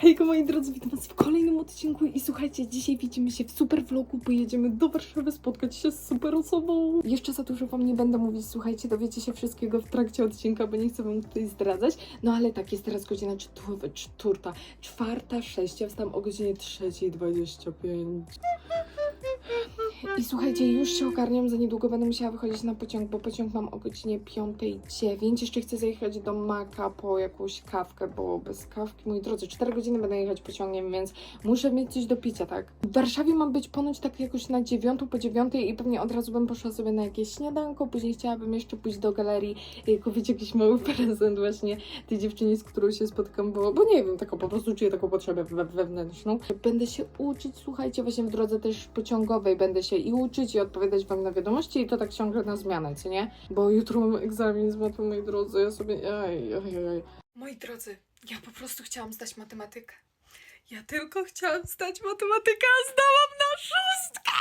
Hejko moi drodzy, witam was w kolejnym odcinku i słuchajcie, dzisiaj widzimy się w super vlogu, pojedziemy do Warszawy spotkać się z super osobą. Jeszcze za dużo wam nie będę mówić, słuchajcie, dowiecie się wszystkiego w trakcie odcinka, bo nie chcę wam tutaj zdradzać. No ale tak, jest teraz godzina czturta, czwarta, sześć, ja wstałam o godzinie trzeciej dwadzieścia pięć. I słuchajcie, już się ogarniam, za niedługo będę musiała wychodzić na pociąg, bo pociąg mam o godzinie 5.09. Jeszcze chcę zajechać do Maka po jakąś kawkę, bo bez kawki, moi drodzy, 4 godziny będę jechać pociągiem, więc muszę mieć coś do picia, tak? W Warszawie mam być ponoć tak jakoś na 9 po 9 i pewnie od razu bym poszła sobie na jakieś śniadanko, później chciałabym jeszcze pójść do galerii i kupić jakiś mały prezent właśnie tej dziewczynie, z którą się spotkam, bo, bo nie wiem, taką po prostu czuję taką potrzebę we, wewnętrzną. Będę się uczyć, słuchajcie, właśnie w drodze też pociągowej będę się i uczyć, i odpowiadać wam na wiadomości i to tak ciągle na zmianę, co nie? Bo jutro mam egzamin z matmy, moi drodzy, ja sobie... Ej, ej, ej. Moi drodzy, ja po prostu chciałam zdać matematykę. Ja tylko chciałam zdać matematykę, a zdałam na szóstkę!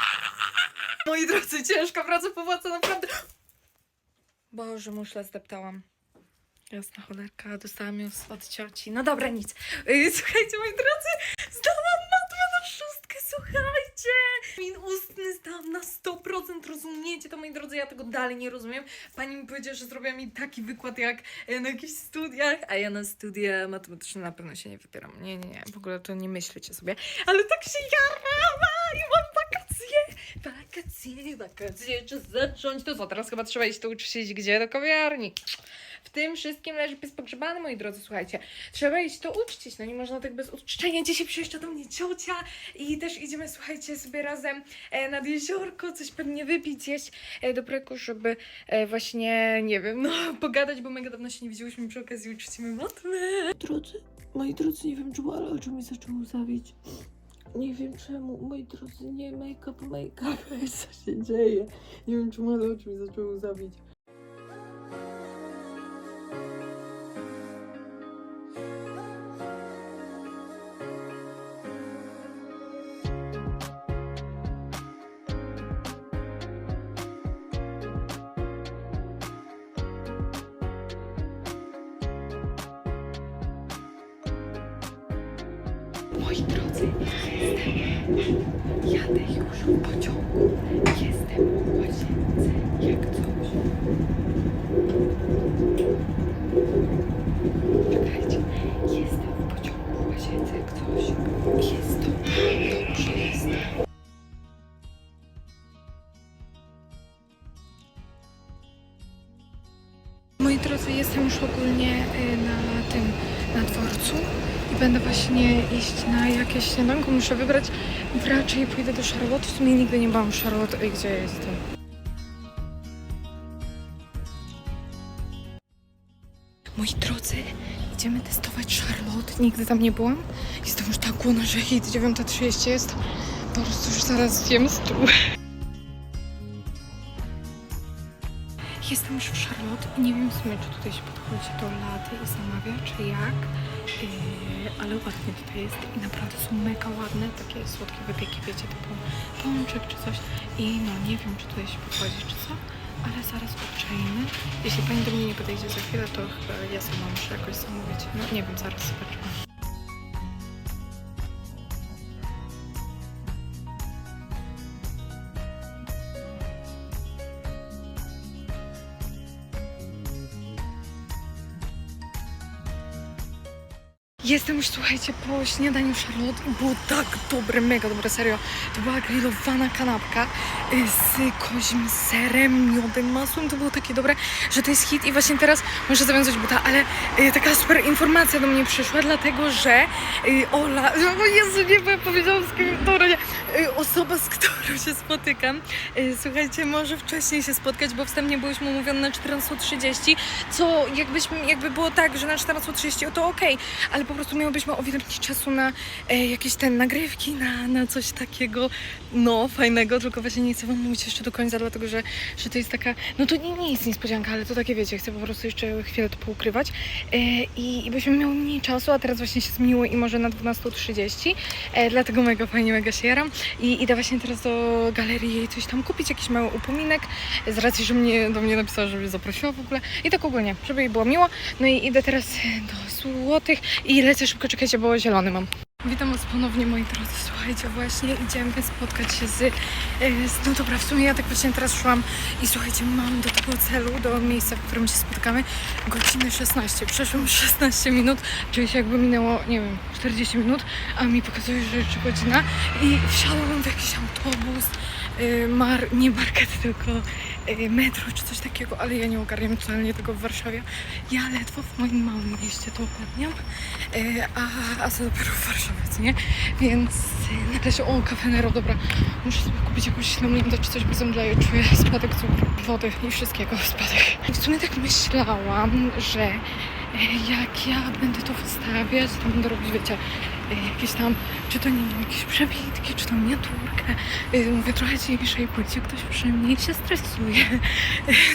Moi drodzy, ciężka praca powładza, naprawdę... Boże, muszle zdeptałam. Jasna cholerka, dostałam ją od cioci. No dobra, nic. Yy, Słuchajcie, moi drodzy, zdałam matmę na szóstkę, słuchajcie! Na 100%, rozumiecie to, moi drodzy? Ja tego dalej nie rozumiem. Pani mi powiedziała, że zrobiła mi taki wykład jak e, na jakichś studiach, a ja na studia matematyczne na pewno się nie wybieram. Nie, nie, nie, w ogóle to nie myślcie sobie. Ale tak się jarała i mam wakacje! Wakacje, wakacje, czas zacząć. To co, teraz chyba trzeba iść to uczyć gdzie? Do kawiarni. W tym wszystkim leży pies pogrzebany, moi drodzy, słuchajcie. Trzeba iść to uczcić, no nie można tak bez uczczenia. Dzisiaj przyjeżdża do mnie ciocia i też idziemy, słuchajcie, sobie razem e, nad jeziorko, coś pewnie wypić, zjeść e, dobrego, żeby e, właśnie, nie wiem, no pogadać, bo mega dawno się nie widziałyśmy przy okazji uczcimy matmy. Drodzy, moi drodzy, nie wiem czemu, ale oczy mi zaczęły zawieć. Nie wiem czemu, moi drodzy, nie make-up, make-up, co się dzieje. Nie wiem czemu, ale oczy mi zaczęły zawieć. Jakieś śniadanko. Muszę wybrać, raczej pójdę do Charlotte. W sumie nigdy nie byłam w Charlotte. Ej, gdzie ja jestem? Moi drodzy, idziemy testować Charlotte. Nigdy tam nie byłam. Jestem już tak głodna, że hit 9.30 jest. Po prostu już zaraz zjem stół. Jestem już w Charlotte i nie wiem w sumie, czy tutaj się podchodzi do laty i zamawia, czy jak. Yy, ale ładnie tutaj jest i naprawdę są mega ładne, takie słodkie wypieki, wiecie, typu pączek czy coś. I no nie wiem, czy tutaj się podchodzi, czy co, ale zaraz obczajmy. Jeśli pani do mnie nie podejdzie za chwilę, to chyba ja sama muszę jakoś zamówić. No nie wiem, zaraz zobaczymy. Jestem już, słuchajcie, po śniadaniu Charlotte. Było tak dobre, mega dobre, serio. To była grillowana kanapka y, z kozim serem, miodem, masłem. To było takie dobre, że to jest hit i właśnie teraz muszę zawiązać buta, ale y, taka super informacja do mnie przyszła, dlatego że y, Ola, o Jezu, nie, ja powiedziałam z kim, dobra, nie, y, osoba, z którą się spotykam, y, słuchajcie, może wcześniej się spotkać, bo wstępnie byłyśmy umówione na 14.30, co jakbyśmy, jakby było tak, że na 14.30 to okej, ale po prostu miałybyśmy o wiele mniej czasu na e, jakieś ten nagrywki, na, na coś takiego, no, fajnego, tylko właśnie nie chcę wam mówić jeszcze do końca, dlatego że, że to jest taka, no to nie, nie jest niespodzianka, ale to takie wiecie, chcę po prostu jeszcze chwilę to poukrywać. E, i, i byśmy miały mniej czasu, a teraz właśnie się zmieniło i może na 12.30, e, dlatego mega fajnie, mega się jaram. I idę właśnie teraz do galerii jej coś tam kupić, jakiś mały upominek, z racji, że mnie, do mnie napisała, żeby zaprosiła w ogóle. I tak ogólnie, żeby jej było miło, no i idę teraz do Złotych I lecę szybko, czekajcie, bo zielony mam. Witam Was ponownie, moi drodzy. Słuchajcie, właśnie idziemy spotkać się z, e, z... No dobra, w sumie ja tak właśnie teraz szłam i słuchajcie, mam do tego celu, do miejsca, w którym się spotkamy, godzinę 16. Przeszło już 16 minut, czyli się jakby minęło, nie wiem, 40 minut, a mi pokazuje, że jeszcze godzina i wsiadłam w jakiś autobus, e, mar, nie market, tylko e, metro czy coś takiego, ale ja nie ogarniam totalnie tego w Warszawie. Ja ledwo w moim małym mieście to ogarniam, a, a co dopiero w Warszawie, co nie? Więc nagle się, o, kafe Nero, dobra, muszę sobie kupić jakąś limonkę czy coś, bo zemdleję, czuję spadek cukru, wody i wszystkiego spadek. I w sumie tak myślałam, że e, jak ja będę to wystawiać, to będę robić, wiecie, jakieś tam, czy to nie jakieś przebitki, czy to miniaturkę. E, Mówię trochę ciszej, pójdzie ktoś przy mnie i się stresuje.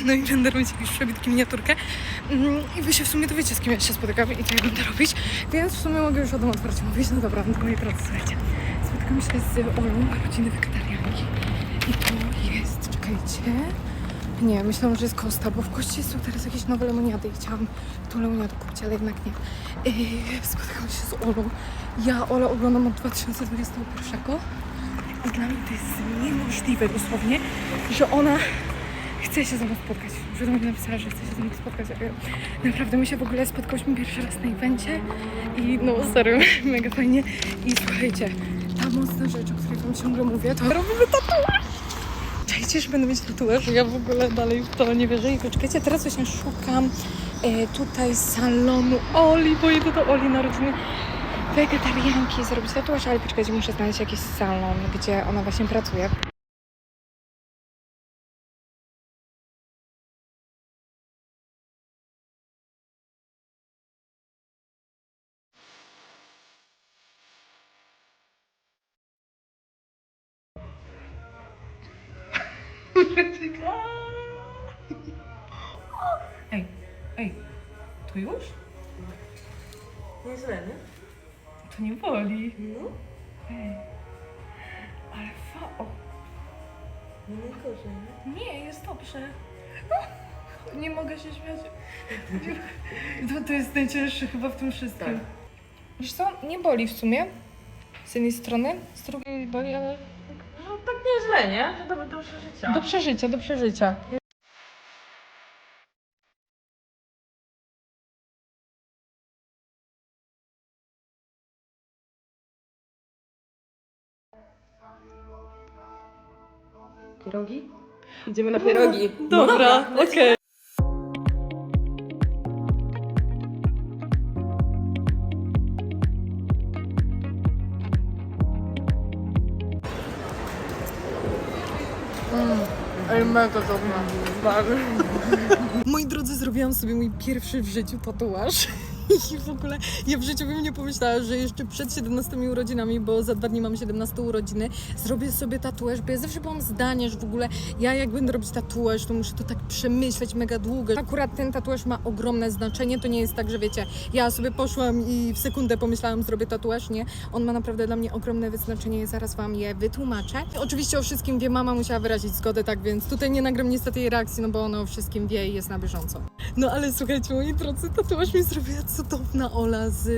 No i będę robić jakieś przebitki, miniaturkę. Mm, I wy się w sumie dowiecie, z kim ja się spotykam i co ja będę robić. Więc w sumie mogę już o tym otwarcie mówić. No dobra, no to moi drodzy, słuchajcie. Spotykam się z Olą, rodziny wegetarianki. I to jest, czekajcie. Nie, myślałam, że jest Kosta, bo w Kości są teraz jakieś nowe lemoniady i chciałam tą lemoniadę kupić, ale jednak nie. Yy, spotykam się z Olą. Ja Olę oglądam od 2021 i dla mnie to jest niemożliwe dosłownie, że ona chce się ze mną spotkać. Że do mnie napisała, że chce się ze mną spotkać. Naprawdę, my się w ogóle spotkałyśmy pierwszy raz na evencie i no serio, mega fajnie. I słuchajcie, ta mocna rzecz, o której wam ciągle mówię, to robimy tatuaż! Że będę mieć tatuaż, ja w ogóle dalej w to nie wierzę. I poczekajcie, teraz właśnie szukam e, tutaj salonu Oli, bo idę do Oli na rodziny wegetarianki zrobić tatuaż, ale poczekajcie, muszę znaleźć jakiś salon, gdzie ona właśnie pracuje. Ej, to już? Nieźle, nie? To nie boli. No, Ej. Ale fa... O, no najgorzej, nie? nie, jest dobrze. Nie mogę się śmiać. To, to jest najcięższe chyba w tym wszystkim. Tak. Wiesz co, nie boli w sumie. Z jednej strony, z drugiej boli, ale No tak nieźle, nie? Że to będą przeżycia. do przeżycia, do przeżycia. Pierogi? Idziemy na pierogi. Dobra, No okej. Ale mega dobra. Moi drodzy, zrobiłam sobie mój pierwszy w życiu tatuaż. I w ogóle ja w życiu bym nie pomyślała, że jeszcze przed 17 urodzinami, bo za dwa dni mam 17 urodziny, zrobię sobie tatuaż, bo ja zawsze byłam zdania, że w ogóle ja jak będę robić tatuaż, to muszę to tak przemyśleć mega długo. Akurat ten tatuaż ma ogromne znaczenie, to nie jest tak, że wiecie, ja sobie poszłam i w sekundę pomyślałam, zrobię tatuaż, nie. On ma naprawdę dla mnie ogromne znaczenie i zaraz Wam je wytłumaczę. Oczywiście o wszystkim wie mama, musiała wyrazić zgodę, tak więc tutaj nie nagram niestety jej reakcji, no bo ona o wszystkim wie i jest na bieżąco. No ale słuchajcie, moi drodzy, tatuaż mi zrobiła cudowna Ola z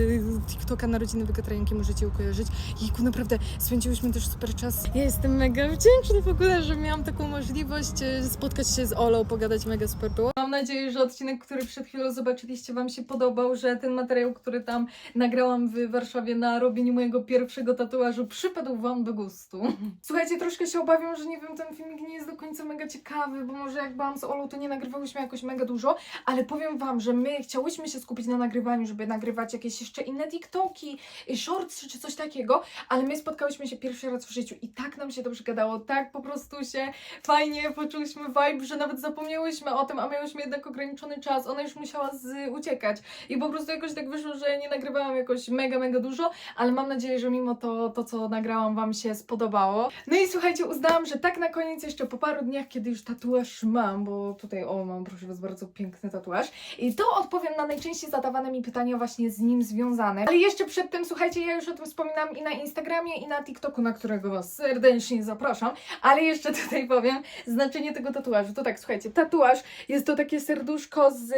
TikToka Narodziny Wegetarianki, możecie ją kojarzyć. Jejku, naprawdę, spędziłyśmy też super czas. Ja jestem mega wdzięczna w ogóle, że miałam taką możliwość y, spotkać się z Olą, pogadać mega super było. Mam nadzieję, że odcinek, który przed chwilą zobaczyliście, Wam się podobał, że ten materiał, który tam nagrałam w Warszawie na robieniu mojego pierwszego tatuażu przypadł Wam do gustu. Słuchajcie, troszkę się obawiam, że nie wiem, ten filmik nie jest do końca mega ciekawy, bo może jak byłam z Olą, to nie nagrywałyśmy jakoś mega dużo, ale powiem Wam, że my chciałyśmy się skupić na nagrywaniu, żeby nagrywać jakieś jeszcze inne TikToki, y, shorts czy coś takiego, ale my spotkałyśmy się pierwszy raz w życiu i tak nam się dobrze gadało, tak po prostu się fajnie poczuliśmy vibe, że nawet zapomniałyśmy o tym, a miałyśmy jednak ograniczony czas, ona już musiała z, uciekać. I po prostu jakoś tak wyszło, że nie nagrywałam jakoś mega, mega dużo, ale mam nadzieję, że mimo to, to co nagrałam Wam się spodobało. No i słuchajcie, uznałam, że tak na koniec jeszcze po paru dniach, kiedy już tatuaż mam, bo tutaj o, mam proszę Was bardzo piękny tatuaż. I to odpowiem na najczęściej zadawane mi mi pytania właśnie z nim związane. Ale jeszcze przedtem, słuchajcie, ja już o tym wspominam i na Instagramie, i na TikToku, na którego Was serdecznie zapraszam. Ale jeszcze tutaj powiem znaczenie tego tatuażu. To tak, słuchajcie, tatuaż jest to takie serduszko z,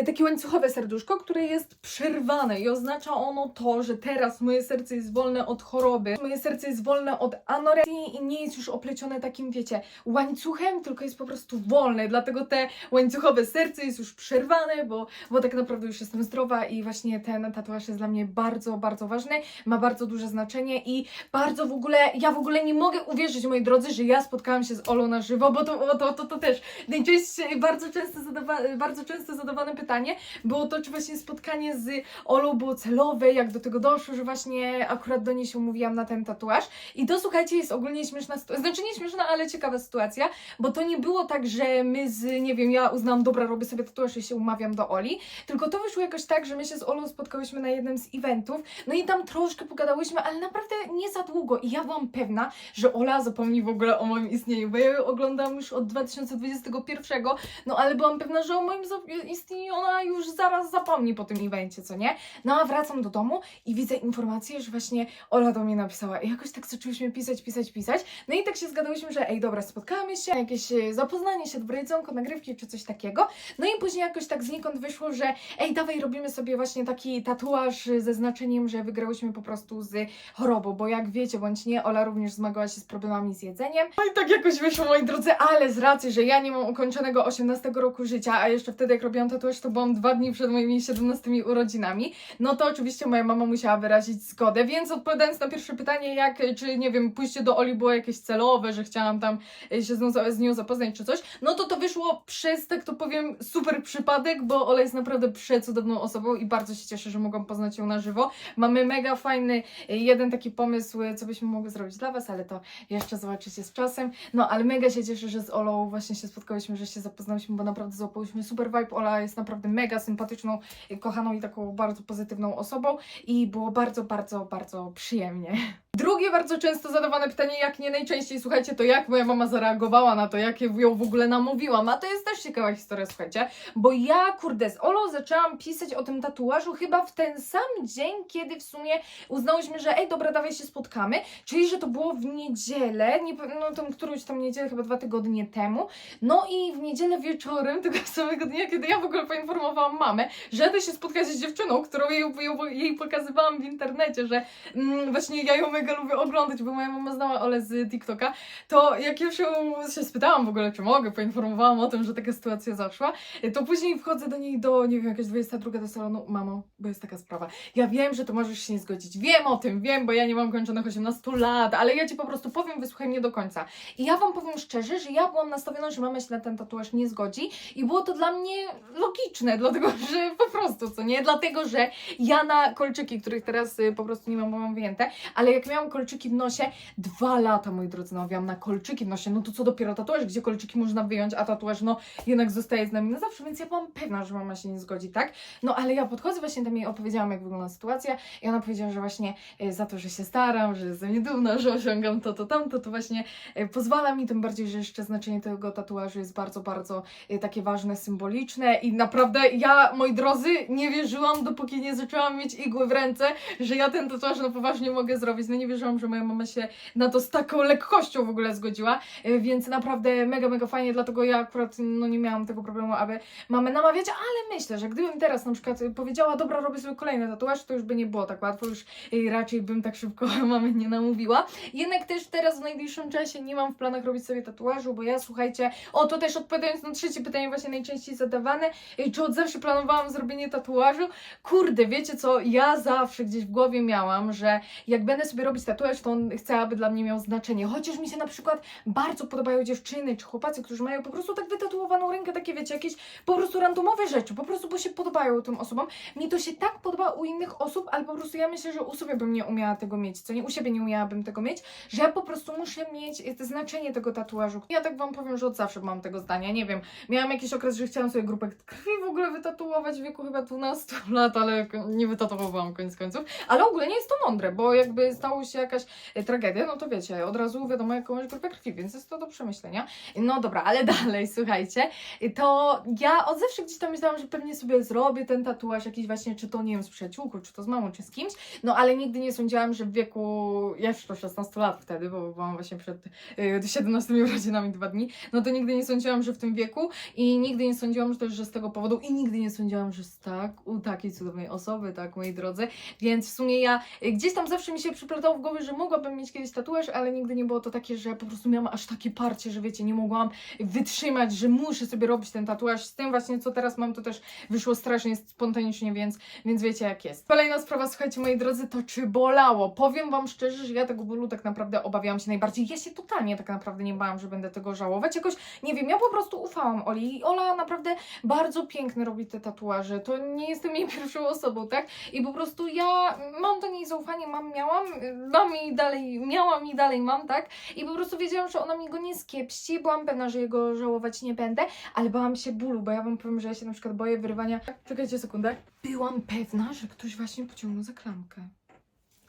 y, takie łańcuchowe serduszko, które jest przerwane i oznacza ono to, że teraz moje serce jest wolne od choroby, moje serce jest wolne od anoreksji i nie jest już oplecione takim, wiecie, łańcuchem, tylko jest po prostu wolne, dlatego te łańcuchowe serce jest już przerwane, bo, bo tak naprawdę już jestem zdrowa i właśnie ten tatuaż jest dla mnie bardzo, bardzo ważny, ma bardzo duże znaczenie i bardzo w ogóle, ja w ogóle nie mogę uwierzyć, moi drodzy, że ja spotkałam się z Olą na żywo, bo to, bo to, to, to też najczęściej, bardzo często, zadawa, bardzo często zadawane pytanie było to, czy właśnie spotkanie z Olą było celowe, jak do tego doszło, że właśnie akurat do niej się umówiłam na ten tatuaż. I to, słuchajcie, jest ogólnie śmieszna znaczy nie śmieszna, ale ciekawa sytuacja, bo to nie było tak, że my z, nie wiem, ja uznałam, dobra, robię sobie tatuaż i się umawiam do Oli, tylko to wyszło jakoś tak, że my się z Olą spotkałyśmy na jednym z eventów, no i tam troszkę pogadałyśmy, ale naprawdę nie za długo. I ja byłam pewna, że Ola zapomni w ogóle o moim istnieniu, bo ja ją oglądam już od 2021, no ale byłam pewna, że o moim istnieniu ona już zaraz zapomni po tym evencie, co nie? No a wracam do domu i widzę informację, że właśnie Ola do mnie napisała. I jakoś tak zaczęłyśmy pisać, pisać, pisać, no i tak się zgadałyśmy, że ej, dobra, spotkamy się, jakieś e, zapoznanie się, dobre jedzonko, nagrywki czy coś takiego, no i później jakoś tak znikąd wyszło, że ej, dawaj, robimy sobie właśnie taki tatuaż ze znaczeniem, że wygrałyśmy po prostu z chorobą, bo jak wiecie, bądź nie, Ola również zmagała się z problemami z jedzeniem. No i tak jakoś wyszło, moi drodzy, ale z racji, że ja nie mam ukończonego 18 roku życia, a jeszcze wtedy jak robiłam tatuaż, to byłam dwa dni przed moimi 17 urodzinami, no to oczywiście moja mama musiała wyrazić zgodę, więc odpowiadając na pierwsze pytanie, jak, czy nie wiem, pójście do Oli było jakieś celowe, że chciałam tam e, się z nią, z nią zapoznać czy coś, no to to wyszło przez, tak to powiem, super przypadek, bo Ola jest naprawdę przecudowną osobą i bardzo się cieszę, że mogłam poznać ją na żywo. Mamy mega fajny e, jeden taki pomysł, e, co byśmy mogły zrobić dla Was, ale to jeszcze zobaczycie z czasem. No, ale mega się cieszę, że z Olą właśnie się spotkałyśmy, że się zapoznałyśmy, bo naprawdę złapałyśmy super vibe. Ola jest naprawdę mega sympatyczną, e, kochaną i taką bardzo pozytywną osobą i było bardzo, bardzo, bardzo przyjemnie. Drugie bardzo często zadawane pytanie, jak nie najczęściej, słuchajcie, to jak moja mama zareagowała na to, jak ją w ogóle namówiłam. A to jest też ciekawa historia, słuchajcie, bo ja, kurde, z Olą zaczęłam pisać o tym tatuażu chyba w ten sam dzień, kiedy w sumie uznałyśmy, że ej, dobra, dawaj się spotkamy, czyli, że to było w niedzielę, nie, no tą którąś tam niedzielę, chyba dwa tygodnie temu, no i w niedzielę wieczorem tego samego dnia, kiedy ja w ogóle poinformowałam mamę, że jadę się spotkać z dziewczyną, którą jej, jej, jej pokazywałam w internecie, że mm, właśnie ja ją lubię oglądać, bo moja mama znała Ole z TikToka, to jak już ją się spytałam w ogóle, czy mogę, poinformowałam o tym, że taka sytuacja zaszła, to później wchodzę do niej do, nie wiem, jakaś 22 do salonu, mamo, bo jest taka sprawa. Ja wiem, że to możesz się nie zgodzić, wiem o tym, wiem, bo ja nie mam kończonych 18 lat, ale ja Ci po prostu powiem, wysłuchaj mnie do końca. I ja Wam powiem szczerze, że ja byłam nastawiona, że mama się na ten tatuaż nie zgodzi i było to dla mnie logiczne, dlatego, że po prostu, co nie? Dlatego, że ja na kolczyki, których teraz y, po prostu nie mam, bo mam wyjęte, ale jak miałam kolczyki w nosie, dwa lata, moi drodzy, nawiałam na kolczyki w nosie, no to co dopiero tatuaż, gdzie kolczyki można wyjąć, a tatuaż, no, jednak zostaje z nami na zawsze, więc ja byłam pewna, że mama się nie zgodzi, tak? No, ale ja podchodzę właśnie tam jej opowiedziałam, jak wygląda sytuacja i ona powiedziała, że właśnie e, za to, że się staram, że jest ze mnie dumna, że osiągam to, to, tamto, to właśnie e, pozwala mi, tym bardziej, że jeszcze znaczenie tego tatuażu jest bardzo, bardzo e, takie ważne, symboliczne i naprawdę ja, moi drodzy, nie wierzyłam, dopóki nie zaczęłam mieć igły w ręce, że ja ten tatuaż na poważnie mogę zrobić. No nie wierzyłam, że moja mama się na to z taką lekkością w ogóle zgodziła, e, więc naprawdę mega, mega fajnie, dlatego ja akurat no, nie miałam tego problemu, aby mamę namawiać, ale myślę, że gdybym teraz na przykład powiedziała, dobra, robię sobie kolejny tatuaż, to już by nie było tak łatwo, już e, raczej bym tak szybko mamy nie namówiła. Jednak też teraz w najbliższym czasie nie mam w planach robić sobie tatuażu, bo ja słuchajcie, o to też odpowiadając na trzecie pytanie właśnie najczęściej zadawane, e, czy od zawsze planowałam zrobienie tatuażu? Kurde, wiecie co, ja zawsze gdzieś w głowie miałam, że jak będę sobie robić tatuaż, to on chcę, aby dla mnie miał znaczenie. Chociaż mi się na przykład bardzo podobają dziewczyny czy chłopacy, którzy mają po prostu tak wytatuowaną rękę, takie wiecie, jakieś po prostu randomowe rzeczy, po prostu bo się podobają tym osobom. Mnie to się tak podoba u innych osób, ale po prostu ja myślę, że u sobie bym nie umiała tego mieć, co nie, u siebie nie umiałabym tego mieć, że ja po prostu muszę mieć znaczenie tego tatuażu. Ja tak wam powiem, że od zawsze mam tego zdania, nie wiem, miałam jakiś okres, że chciałam sobie grupę krwi w ogóle wytatuować w wieku chyba 12 lat, ale nie wytatuowałam koniec końców, ale ogólnie jest to mądre, bo jakby stało się jakaś e, tragedia, no to wiecie, od razu wiadomo jakąś grupę krwi, więc jest to do przemyślenia. No dobra, ale dalej, słuchajcie, to ja od zawsze gdzieś tam myślałam, że pewnie sobie zrobię ten tatuaż jakiś właśnie, czy to nie wiem, z przyjaciółką, czy to z mamą, czy z kimś, no ale nigdy nie sądziłam, że w wieku jeszcze 16 lat wtedy, bo byłam właśnie przed y, 17 urodzinami dwa dni, no to nigdy nie sądziłam, że w tym wieku i nigdy nie sądziłam, że też, że z tego powodu i nigdy nie sądziłam, że z tak, u takiej cudownej osoby, tak, moi drodzy, więc w sumie ja gdzieś tam zawsze mi się w głowie, że mogłabym mieć kiedyś tatuaż, ale nigdy nie było to takie, że po prostu miałam aż takie parcie, że wiecie, nie mogłam wytrzymać, że muszę sobie robić ten tatuaż. Z tym właśnie, co teraz mam, to też wyszło strasznie spontanicznie, więc, więc wiecie jak jest. Kolejna sprawa, słuchajcie, moi drodzy, to czy bolało? Powiem wam szczerze, że ja tego bólu tak naprawdę obawiałam się najbardziej. Ja się totalnie tak naprawdę nie bałam, że będę tego żałować. Jakoś, nie wiem, ja po prostu ufałam Oli i Ola naprawdę bardzo pięknie robi te tatuaże. To nie jestem jej pierwszą osobą, tak? I po prostu ja mam do niej zaufanie, mam, miałam, mam i dalej, miałam i dalej mam, tak? I po prostu wiedziałam, że ona mi go nie skiepści, byłam pewna, że jego żałować nie będę, ale bałam się bólu, bo ja wam powiem, że ja się na przykład boję wyrywania. Czekajcie sekundę. Byłam pewna, że ktoś właśnie pociągnął za klamkę.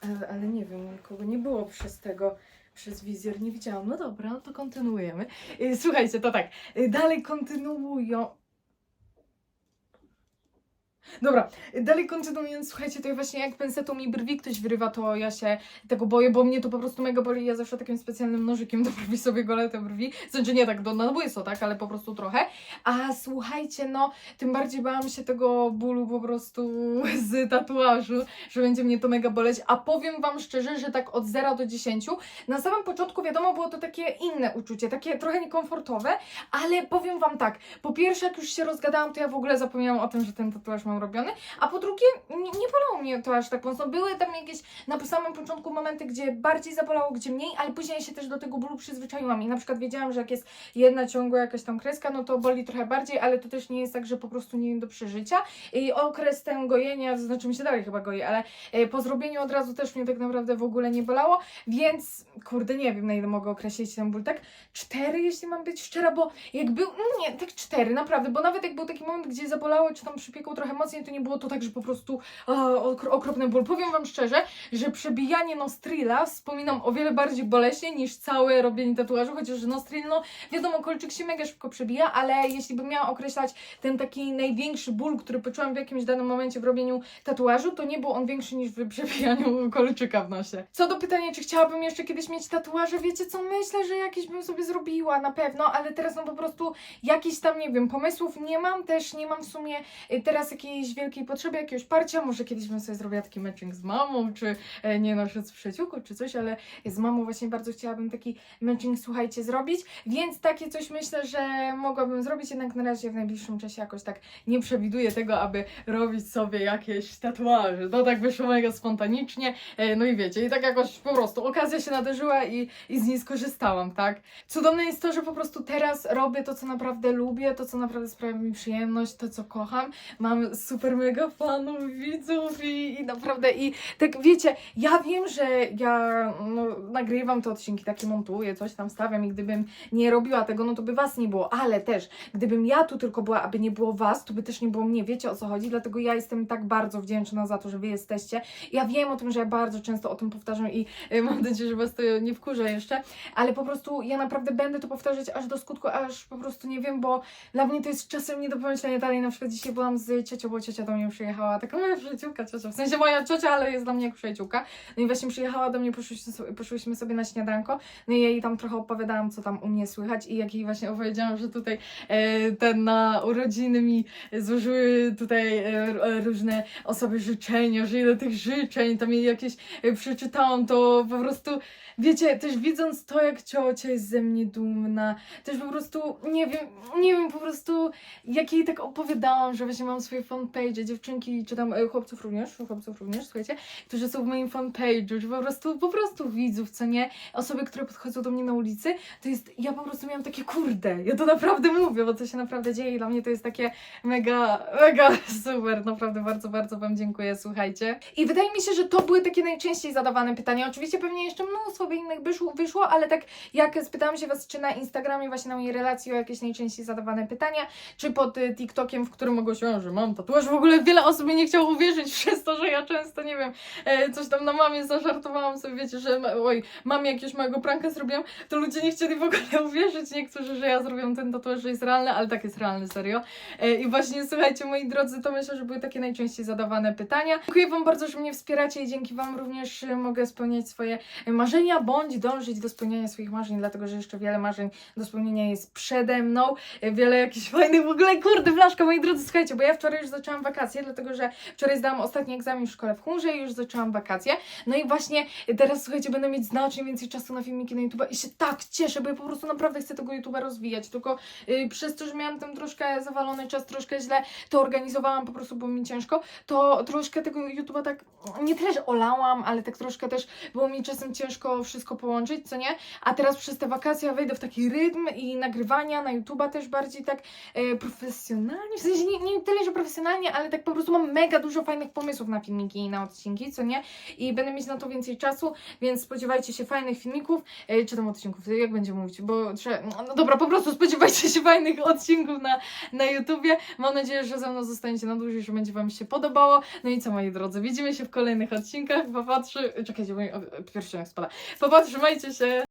Ale, ale nie wiem, nikogo nie było przez tego. Przez wizjer nie widziałam. No dobra, no to kontynuujemy. Y, Słuchajcie, to tak. y, Dalej kontynuują. Dobra, dalej kontynuując, słuchajcie, to ja właśnie jak pensetą mi brwi ktoś wyrywa, to ja się tego boję, bo mnie to po prostu mega boli. Ja zawsze takim specjalnym nożykiem do brwi sobie golę te brwi. Znaczy nie tak do na błyso, tak, ale po prostu trochę. A słuchajcie, no, tym bardziej bałam się tego bólu po prostu z tatuażu, że będzie mnie to mega boleć. A powiem Wam szczerze, że tak od 0 do 10, na samym początku wiadomo było to takie inne uczucie, takie trochę niekomfortowe, ale powiem Wam tak, po pierwsze jak już się rozgadałam, to ja w ogóle zapomniałam o tym, że ten tatuaż mam robiony, a po drugie nie, nie bolało mnie to aż tak mocno. Były tam jakieś na samym początku momenty, gdzie bardziej zabolało, gdzie mniej, ale później się też do tego bólu przyzwyczaiłam. I na przykład wiedziałam, że jak jest jedna ciągła jakaś tam kreska, no to boli trochę bardziej, ale to też nie jest tak, że po prostu nie do przeżycia. I okres ten gojenia, to znaczy mi się dalej chyba goi, ale e, po zrobieniu od razu też mnie tak naprawdę w ogóle nie bolało, więc kurde, nie wiem na ile mogę określić ten ból, tak cztery, jeśli mam być szczera, bo jak był, no nie, tak cztery, naprawdę, bo nawet jak był taki moment, gdzie zabolało, czy tam przypiekło trochę mocniej, to nie było to tak, że po prostu okro, okropny ból. Powiem Wam szczerze, że przebijanie nostrila wspominam o wiele bardziej boleśnie niż całe robienie tatuażu, chociaż nostril, no wiadomo, kolczyk się mega szybko przebija, ale jeśli bym miała określać ten taki największy ból, który poczułam w jakimś danym momencie w robieniu tatuażu, to nie był on większy niż w przebijaniu kolczyka w nosie. Co do pytania, czy chciałabym jeszcze kiedyś mieć tatuaże, wiecie co, myślę, że jakieś bym sobie zrobiła na pewno, ale teraz no po prostu jakichś tam, nie wiem, pomysłów nie mam, też nie mam w sumie y, teraz jakiejś wielkiej potrzeby, jakiegoś parcia, może kiedyś bym sobie zrobiła taki matching z mamą, czy e, nie no, z przyjaciółką, czy coś, ale z mamą właśnie bardzo chciałabym taki matching, słuchajcie, zrobić, więc takie coś myślę, że mogłabym zrobić, jednak na razie w najbliższym czasie jakoś tak nie przewiduję tego, aby robić sobie jakieś tatuaże. No tak wyszło mega spontanicznie, e, no i wiecie, i tak jakoś po prostu okazja się nadarzyła i, i z niej skorzystałam, tak? Cudowne jest to, że po prostu teraz robię to, co naprawdę lubię, to, co naprawdę sprawia mi przyjemność, to, co kocham. Mam super mega fanów, widzów i, i naprawdę, i tak wiecie, ja wiem, że ja no, nagrywam te odcinki, takie montuję, coś tam stawiam i gdybym nie robiła tego, no to by was nie było, ale też, gdybym ja tu tylko była, aby nie było was, to by też nie było mnie, wiecie o co chodzi, dlatego ja jestem tak bardzo wdzięczna za to, że wy jesteście. Ja wiem o tym, że ja bardzo często o tym powtarzam i y, mam nadzieję, że was to nie wkurza jeszcze, ale po prostu ja naprawdę będę to powtarzać aż do skutku, aż po prostu nie wiem, bo dla mnie to jest czasem nie do pomyślenia dalej. Na przykład dzisiaj byłam z ciocią, bo ciocia do mnie przyjechała, taka moja przyjaciółka ciocia, w sensie moja ciocia, ale jest dla mnie jak przyjaciółka. No i właśnie przyjechała do mnie, poszłyśmy sobie, poszłyśmy sobie na śniadanko, no i jej tam trochę opowiadałam, co tam u mnie słychać i jak jej właśnie opowiedziałam, że tutaj e, ten na urodziny mi złożyły tutaj e, r- różne osoby życzenia, że ile tych życzeń, tam jej jakieś e, przeczytałam, to po prostu wiecie, też widząc to, jak ciocia jest ze mnie dumna, też po prostu, nie wiem, nie wiem, po prostu, jak jej tak opowiadałam, że właśnie mam swoje fanpage, dziewczynki, czy tam e, chłopców również, chłopców również, słuchajcie, którzy są w moim fanpage'u, że po prostu, po prostu widzów, co nie, osoby, które podchodzą do mnie na ulicy, to jest, ja po prostu miałam takie, kurde, ja to naprawdę mówię, bo to się naprawdę dzieje i dla mnie to jest takie mega, mega super, naprawdę bardzo, bardzo Wam dziękuję, słuchajcie. I wydaje mi się, że to były takie najczęściej zadawane pytania, oczywiście pewnie jeszcze mnóstwo by innych wyszło, wyszło, ale tak jak spytałam się Was, czy na Instagramie właśnie na mojej relacji o jakieś najczęściej zadawane pytania, czy pod y, TikTokiem, w którym ogłosiłam, że mam tatuaż. W ogóle wiele osób mi nie chciało uwierzyć przez to, że ja często, nie wiem, e, coś tam na mamie zażartowałam sobie, wiecie, że oj, mamie jakiegoś małego pranka zrobiłam, to ludzie nie chcieli w ogóle uwierzyć niektórzy, że ja zrobiłam ten tatuaż, że jest realny, ale tak jest realny, serio. E, I właśnie słuchajcie, moi drodzy, to myślę, że były takie najczęściej zadawane pytania. Dziękuję Wam bardzo, że mnie wspieracie i dzięki Wam również e, mogę spełniać swoje marzenia, bądź dążyć do spełniania swoich marzeń, dlatego że jeszcze wiele marzeń do spełnienia jest przede mną. Wiele jakichś fajnych, w ogóle kurde, flaszka, moi drodzy, słuchajcie, bo ja wczoraj już zaczęłam wakacje, dlatego że wczoraj zdałam ostatni egzamin w szkole w chmurze i już zaczęłam wakacje. No i właśnie teraz, słuchajcie, będę mieć znacznie więcej czasu na filmiki na YouTube i się tak cieszę, bo ja po prostu naprawdę chcę tego YouTube'a rozwijać, tylko y, przez to, że miałam tam troszkę zawalony czas, troszkę źle to organizowałam, po prostu było mi ciężko, to troszkę tego YouTube'a tak, nie tyle, że olałam, ale tak troszkę też było mi czasem ciężko wszystko połączyć, co nie? A teraz przez te wakacje wejdę w taki rytm i nagrywania na YouTube'a też bardziej tak e, profesjonalnie, w sensie nie, nie tyle, że profesjonalnie, ale tak po prostu mam mega dużo fajnych pomysłów na filmiki i na odcinki, co nie? I będę mieć na to więcej czasu, więc spodziewajcie się fajnych filmików, e, czy tam odcinków, jak będzie mówić, bo trzeba, no dobra, po prostu spodziewajcie się fajnych odcinków na, na YouTubie. Mam nadzieję, że ze mną zostaniecie na dłużej, że będzie Wam się podobało. No i co, moi drodzy, widzimy się w kolejnych odcinkach. Popatrzy, czekajcie, mój pierścionek spada. Popatrzymajcie się.